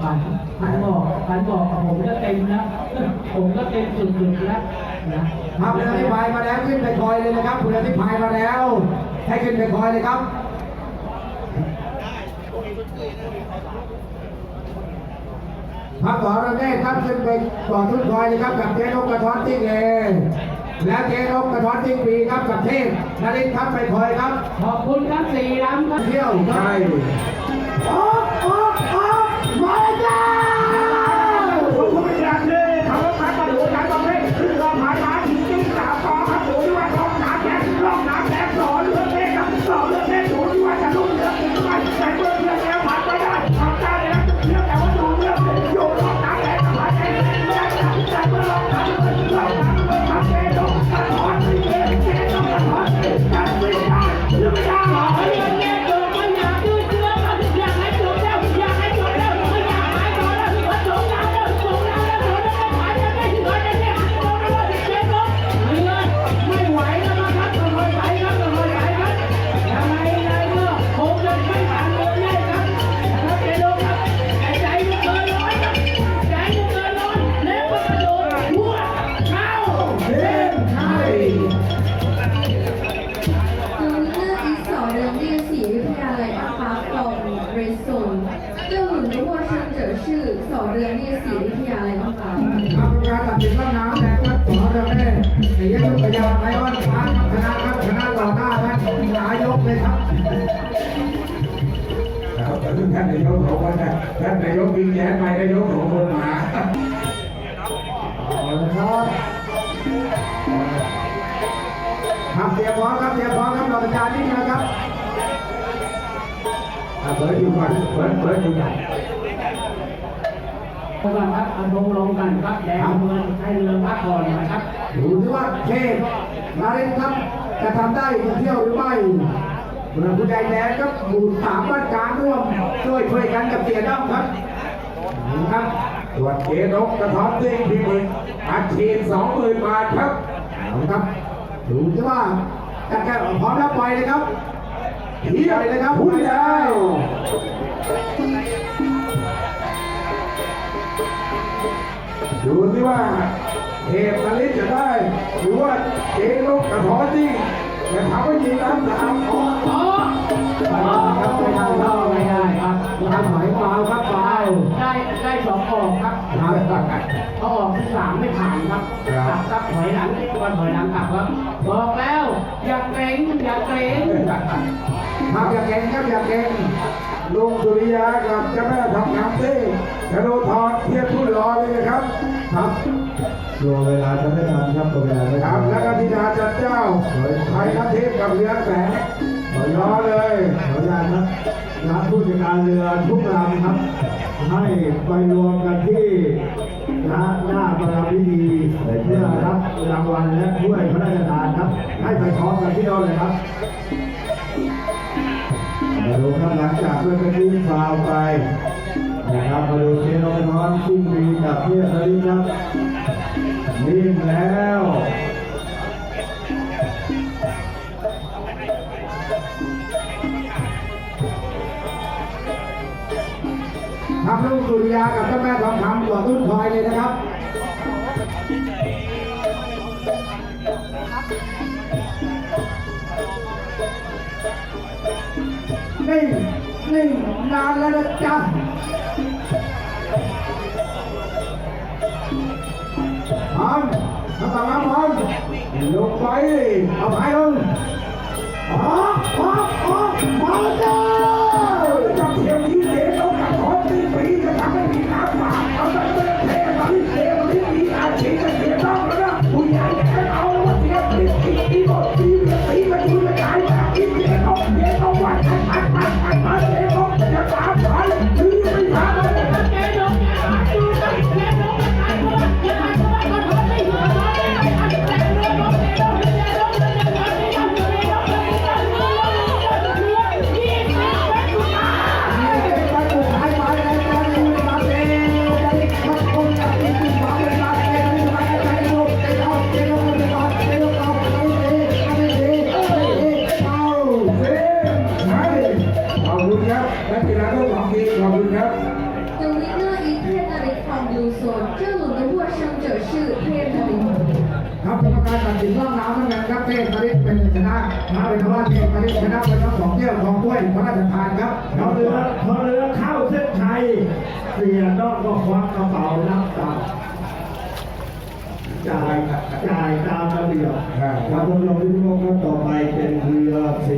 ฝันฝันบอกฝันบอกกับผมก็เต็มแล้วผมก็เต็มสุดๆแล้วนะครับคุณอธิพายมาแล้วขึ้นไปคอยเลยนะครับคุณอธิพายมาแล้ว ให้ขึ้นไปคอยเลยครับพระสอนเนตรครับขึ้นไปต่อทุนคอยเลยครับกับเจ๊นกกระท้อนจิ้งเองและเจ๊นกกระท้อนจิ้งปีครับกับเทพนรินทร์ครับไปคอยครับ ขอบคุณครับสี่ลำครับเที่ยวใช่ เรือนี่สีวิทยาอะไรต้องการทำการตัดสินว่าน้ำแดงครับขอเรือแม่ศรียุธยาไม้วันพระคณะครับคณะต่าหน้าท่านนายกเลยครับแต่ทุกท่านนายกของวันท่านนายกวิ่งแย้มไปนายกของคนหมาครับครับเตรียมพร้อมครับเตรียมพร้อมครับรอประจานนิดนะครับเปิดอยู่ก่อนเปิดเปิดอยู่ก่อน พวกเราครับเอาลงลงกันครับแดงเมืองให้เรือพักก่อนนะครับดูที่ว่าเทพนารินทร์ครับจะทำได้อีกเที่ยวหรือไม่คุณผู้ใหญ่แดงครับหมู่สามบ้านกลางร่วมช่วยช่วยกันกับเสียด้อมครับนี่ครับตรวจเกนกกระท้อนซิ่งพี่หมื่นอัดฉีดสองหมื่นบาทครับเอาละครับดูที่ว่าจะแก้พร้อมแล้วปล่อยเลยครับเที่ยวเลยครับพูดแล้ว ดูสิว่าเหตุนลิจะได้ หรือว่าเกนกกระท้อนซิ่งจะทำให้ยิงน้ำตามออกอ๋อไปครับไปทางเข้าไม่ได้ครับทางหมเปล่าครับเปล่าได้ได้สองออกครับครับเขาออกที่สามไม่ผ่านครับกลับครับถอยหลังก็ถอยหลังกลับครับบอกแล้วอย่าเกรงอย่าเกรงครับอย่าเก่งครับอย่าเก่งลุงสุริยากับเจ้าแม่ทองคำซิ่งกระโดดทอดเทียบทุ่นรอเลยนะครับ ครับรวมเวลาจะไม่นานครับตัวเวลาไม่ครันาบนแล้วก็ธิดาจันเจ้าไทยทัพทิพย์กับเรือแสงรอเลยขออนุญาตครับรับผู้จัดการเรือทุกลำครับ ให้ไปรวมกันที่หน้าหน้าประรำพิธีเพื่อรับรางวัลและถ้วยพระราชทานครับ ให้ไปพร้อมกันที่เราเลยครับ มาดูครับหลังจากเพื่อนกันวิ่งฟาวไป นะครับมาดูเชนองนอนชิงดีกับเทียบลินครับนิ่งแล้วทำลูกสุริยากับเจ้าแม่ทองคำตัวตุ้นคอยเลยนะครับนิ่งนิ่งนานแล้วนะจ๊ะ พันน้ำตางมาพร้อมลงไปเอาไปลงพร้อมพร้ออมาจ้า นักกีฬาทุกของทีมขอบคุณครับ The winner 所，这轮的获胜者是佩德林。 ครับกรรมการตัดสินร่องน้ำเหมือนกันครับเทพนริศเป็นชนะนะเป็นว่าเทพนริศชนะไปทั้งสองเที่ยวของถ้วยพระราชทานครับ พอเรือพอเรือเข้าเส้นชัยเสียนอกก็ควักกระเป๋านับตังค์จ่ายจ่ายตามระเบียบครับท่านผู้ชมที่เคารพครับต่อไปเป็นเรือสี